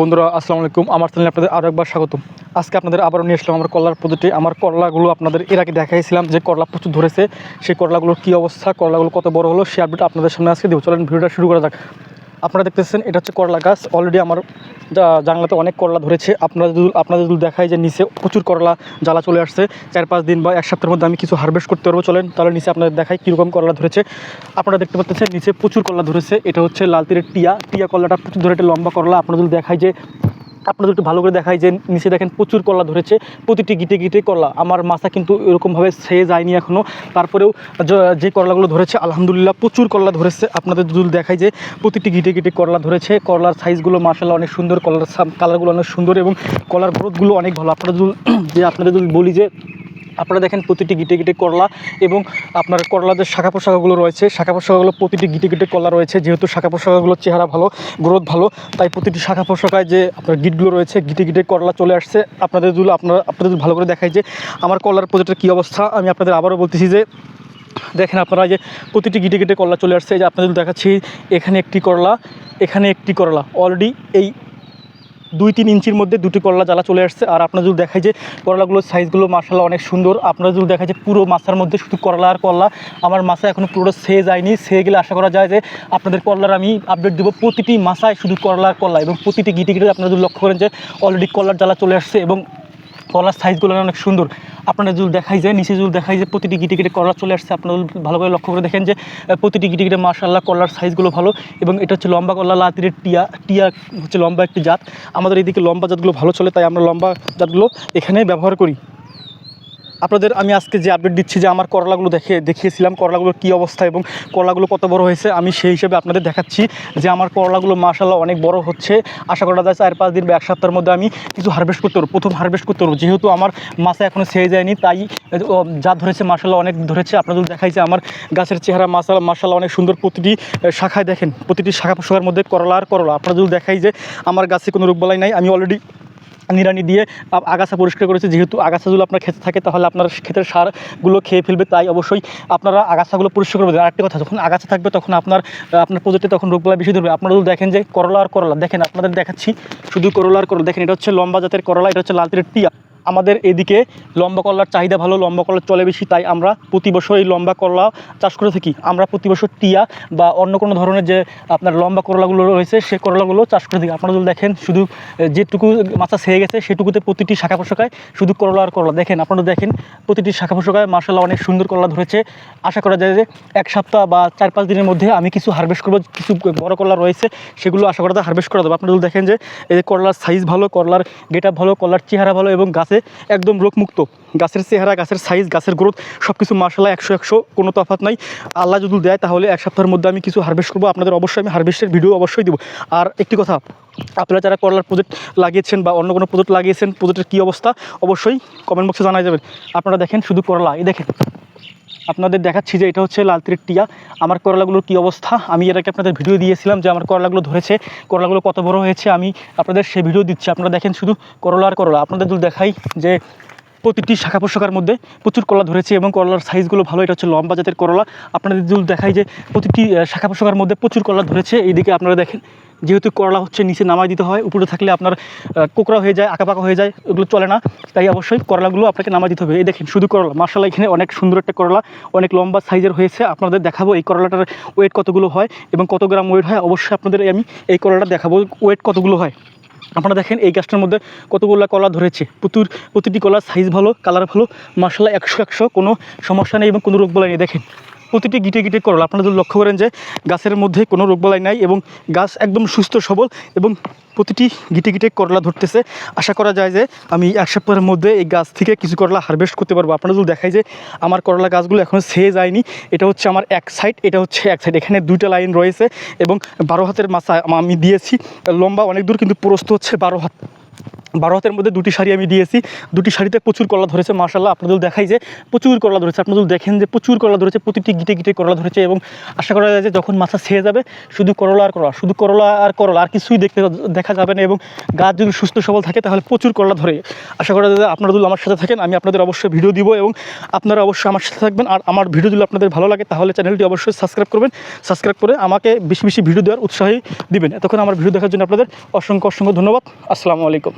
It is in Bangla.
বন্ধুরা, আসসালামু আলাইকুম। আমার চ্যানেলে আপনাদের আরও একবার স্বাগতম। আজকে আপনাদের আবারও নিয়ে আসলাম আমার করলার পদ্ধতি আমার করলাগুলো আপনাদের এর আগে দেখাইছিলাম যে করলা প্রচুর ধরেছে। সেই করলাগুলোর কী অবস্থা করলাগুলো কত বড় হলো সেই আপডেট আপনাদের সামনে আজকে দেবো। চলেন, ভিডিওটা শুরু করা যাক। আপনারা দেখতেছেন, এটা হচ্ছে করলা গাছ। অলরেডি আমার জানলাতে অনেক করলা ধরেছে। আপনারা যদি, আপনাদের যদি দেখায় যে নিচে প্রচুর করলা জ্বালা চলে আসছে, চার পাঁচ দিন বা এক সপ্তাহের মধ্যে আমি কিছু হারভেস্ট করতে পারব। চলেন, তাহলে নিচে আপনাদের দেখায় কীরকম করলা ধরেছে। আপনারা দেখতে পাচ্ছেন, নিচে প্রচুর করলা ধরেছে। এটা হচ্ছে লাল তীরের টিয়া। টিয়া করলাটা প্রচুর ধরে একটা লম্বা করলা। আপনারা যদি দেখায় যে আপনাদের একটু ভালো করে দেখাই যে নিচে দেখেন প্রচুর করলা ধরেছে, প্রতিটি গিটে গিটে করলা আমার মাথা কিন্তু এরকমভাবে ছেয়ে যায়নি এখনও তারপরেও যে করলাগুলো ধরেছে, আলহামদুলিল্লাহ প্রচুর করলা ধরেছে। আপনাদের যদি দেখাই যে প্রতিটি গিটে গিটে করলা ধরেছে করলার সাইজগুলো মার্শাল্লাহ অনেক সুন্দর, কলার কালারগুলো অনেক সুন্দর এবং কলার গ্রোথগুলো অনেক ভালো। আপনারা যদি, যে আপনাদের যদি বলি যে আপনারা দেখেন প্রতিটি গিটে গিটে করলা এবং আপনার করলার যে শাখা পোশাকাগুলো রয়েছে, শাখা পোশাকাগুলো প্রতিটি গিটে গিটে কলা রয়েছে। যেহেতু শাখা পোশাকাগুলোর চেহারা ভালো, গ্রোথ ভালো, তাই প্রতিটি শাখা পোশাকায় যে আপনার গিটগুলো রয়েছে, গিটে গিটে করলা চলে আসছে। আপনাদের যদি আপনারা, আপনাদের ভালো করে দেখায় যে আমার করলার প্রজেক্টের কী অবস্থা। আমি আপনাদের আবারও বলতেছি যে, দেখেন আপনারা যে প্রতিটি গিটে গিটে করলা চলে আসছে। যে আপনাদের দেখাচ্ছি, এখানে একটি করলা, এখানে একটি করলা। অলরেডি এই দুই তিন ইঞ্চির মধ্যে দুটি করলা জ্বালা চলে আসছে। আর আপনার যদি দেখায় যে করলাগুলোর সাইজগুলো মাসাল্লাহ অনেক সুন্দর, আপনারা যদি দেখায় যে পুরো মাছার মধ্যে শুধু করলা আর করলা, আমার মাছা এখনও পুরো সে যায়নি। সে গেলে আশা করা যায় যে আপনাদের করলার আমি আপডেট দেবো প্রতিটি মাছায় শুধু করলা আর করলা এবং প্রতিটি গিটে গিটে আপনারা যদি লক্ষ্য করেন যে অলরেডি করলার জ্বালা চলে আসছে এবং কলার সাইজগুলো অনেক সুন্দর। আপনারা যদি দেখাই যায়, নিচে যদি দেখাই যে প্রতিটি গিটে গিটে কলার চলে আসছে। আপনারা ভালো করে লক্ষ্য করে দেখেন যে প্রতিটি গিটে গিটে মার্শাল্লাহ কলার সাইজগুলো ভালো এবং এটা হচ্ছে লম্বা কলা, লাতিরের টিয়া টিয়া হচ্ছে লম্বা একটি জাত। আমাদের এদিকে লম্বা জাতগুলো ভালো চলে, তাই আমরা লম্বা জাতগুলো এখানে ব্যবহার করি। আপনাদের আমি আজকে যে আপডেট দিচ্ছি যে আমার করলাগুলো দেখে, দেখিয়েছিলাম, করলাগুলোর কী অবস্থা এবং করলাগুলো কত বড় হয়েছে, আমি সেই হিসেবে আপনাদের দেখাচ্ছি যে আমার করলাগুলো মাশাল্লাহ অনেক বড় হচ্ছে। আশা করা যায় চার পাঁচ দিন বা এক সপ্তাহের মধ্যে আমি কিছু হারভেস্ট করতে পারব। প্রথম হারভেস্ট করতে পারব। যেহেতু আমার মাছা এখনও ছেয়ে যায়নি, তাই যা ধরেছে মাশাল্লাহ অনেক ধরেছে। আপনাদের দেখাইছে আমার গাছের চেহারা মাশাল্লাহ মাশাল্লাহ অনেক সুন্দর প্রতিটি শাখায় দেখেন, প্রতিটি শাখা পোশাকের মধ্যে করলা আর করলা। আপনারা যদি দেখাই যে আমার গাছে কোনো রোগবালাই নাই, আমি অলরেডি নিড়ানি দিয়ে আগাছা পরিষ্কার করেছে। যেহেতু আগাছাগুলো আপনার খেতে থাকে, তাহলে আপনার ক্ষেতের সারগুলো খেয়ে ফেলবে, তাই অবশ্যই আপনারা আগাছাগুলো পরিষ্কার করবেন। আরেকটি কথা, যখন আগাছা থাকবে, তখন আপনার আপনার প্রজেক্টে তখন রোগগুলো বেশি ধরবে। আপনারা দেখেন যে করলা আর করলা, দেখেন, আপনাদের দেখাচ্ছি শুধু করলা আর করলা, দেখেন, এটা হচ্ছে লম্বা জাতের করলা, এটা হচ্ছে লাল টিয়া। আমাদের এদিকে লম্বা করলার চাহিদা ভালো, লম্বা করলা চলে বেশি, তাই আমরা প্রতি বছর এই লম্বা করলা চাষ করে থাকি। আমরা প্রতি বছর টিয়া বা অন্য কোনো ধরনের যে আপনার লম্বা করলাগুলো রয়েছে, সে করলাগুলো চাষ করে থাকি। আপনারা যদি দেখেন, শুধু যেটুকু মাছা ছেয়ে গেছে, সেটুকুতে প্রতিটি শাখা পোশাকায় শুধু করলা আর করলা দেখেন, আপনারা দেখেন, প্রতিটি শাখা পোশাকায় মার্শাল্লাহ অনেক সুন্দর করলা ধরেছে। আশা করা যায় যে এক সপ্তাহ বা চার পাঁচ দিনের মধ্যে আমি কিছু হারভেস্ট করব, কিছু বড় করলা রয়েছে, সেগুলো আশা করা যায় হারভেস্ট করা যাবে। আপনারা যদি দেখেন যে এই করলার সাইজ ভালো করলার গেট ভালো করলার চেহারা ভালো এবং গাছে একদম রোগমুক্ত। গাছের চেহারা, গাছের সাইজ গাছের গ্রোথ সব কিছু মার্শাল্লাহ একশো একশো, কোনো তফাত নাই। আল্লাহ যদি দেয় তাহলে এক সপ্তাহের মধ্যে আমি কিছু হারভেস্ট করব। আপনাদের অবশ্যই আমি হারভেস্টের ভিডিও অবশ্যই দেবো। আর একটি কথা, আপনারা যারা করলার প্রজেক্ট লাগিয়েছেন বা অন্য কোনো প্রজেক্ট লাগিয়েছেন প্রজেক্টের কী অবস্থা, অবশ্যই কমেন্ট বক্সে জানাই যাবেন। আপনারা দেখেন শুধু করলা, এই দেখেন। আপনাদের দেখাচ্ছি যে এটা হচ্ছে লাল তীরের টিয়া। আমার করলাগুলোর কী অবস্থা? আমি এর আগে আপনাদের ভিডিও দিয়েছিলাম যে আমার করলাগুলো ধরেছে। করলাগুলো কত বড় হয়েছে আমি আপনাদের সে ভিডিও দিচ্ছি। আপনারা দেখেন শুধু করলা আর করলা। আপনাদের দেখাই যে প্রতিটি শাখা পোশাকার মধ্যে প্রচুর করলা ধরেছে এবং করলার সাইজগুলো ভালো, এটা হচ্ছে লম্বা জাতের করলা। আপনাদের যদি দেখাই যে প্রতিটি শাখা পোশাকার মধ্যে প্রচুর করলা ধরেছে, এইদিকে আপনারা দেখেন, যেহেতু করলা হচ্ছে নিচে নামাই দিতে হয়, উপরে থাকলে আপনার কোকড়া হয়ে যায়, আঁকাপাকা হয়ে যায়, ওগুলো চলে না। তাই অবশ্যই করলাগুলো আপনাকে নামাই দিতে হবে। এই দেখেন, শুধু করলা। মার্শাল্লাহ এখানে অনেক সুন্দর একটা করলা, অনেক লম্বা সাইজের হয়েছে। আপনাদের দেখাবো এই করলাটার ওয়েট কতগুলো হয় এবং কত গ্রাম ওয়েট হয়। অবশ্যই আপনাদের আমি এই করলাটা দেখাবো ওয়েট কতগুলো হয়। আপনারা দেখেন এই গাছটার মধ্যে কতগুলো কলা ধরেছে। প্রচুর, প্রতিটি কলার সাইজ ভালো কালার ভালো। মশলা একশো একশো, কোনো সমস্যা নেই এবং কোনো রোগ বলে নেই, দেখেন। প্রতিটি গিটে গিটে করলা। আপনারা যদি লক্ষ্য করেন যে গাছের মধ্যে কোনো রোগবালাই নাই এবং গাছ একদম সুস্থ সবল এবং প্রতিটি গিটে গিটে করলা ধরতেছে। আশা করা যায় যে আমি এক সপ্তাহের মধ্যে এই গাছ থেকে কিছু করলা হারভেস্ট করতে পারব। আপনারা যদি দেখাই যে আমার করলা গাছগুলো এখনও ছেয়ে যায়নি, এটা হচ্ছে আমার এক সাইড এটা হচ্ছে এক সাইড এখানে দুইটা লাইন রয়েছে এবং বারো হাতের মাছা আমি দিয়েছি। লম্বা অনেক দূর কিন্তু প্রস্থ হচ্ছে বারো হাত। বারো হাতের মধ্যে দুটি শাড়ি আমি দিয়েছি। দুটি শাড়িতে প্রচুর করলা ধরেছে মার্শাল্লাহ আপনাদের দেখাই যে প্রচুর করলা ধরেছে। আপনাদের দেখেন যে প্রচুর করলা ধরেছে, প্রতিটি গিটে গিটে করলা ধরেছে এবং আশা করা যায় যে যখন মাথা ছেয়ে যাবে, শুধু করলা আর করলা শুধু করলা আর করলা, আর কিছুই দেখতে দেখা যাবে না এবং গাছ যদি সুস্থ সবল থাকে, তাহলে প্রচুর করলা ধরে। আশা করা যায় যে আপনারা আমার সাথে থাকেন, আমি আপনাদের অবশ্যই ভিডিও দিব এবং আপনারা অবশ্যই আমার সাথে থাকবেন। আর আমার ভিডিও যদি আপনাদের ভালো লাগে, তাহলে চ্যানেলটি অবশ্যই সাবস্ক্রাইব করবেন। সাবস্ক্রাইব করে আমাকে বেশি বেশি ভিডিও দেওয়ার উৎসাহী দিবেন। এতক্ষণ আমার ভিডিও দেখার জন্য আপনাদের অসংখ্য অসংখ্য ধন্যবাদ। আসসালামু আলাইকুম।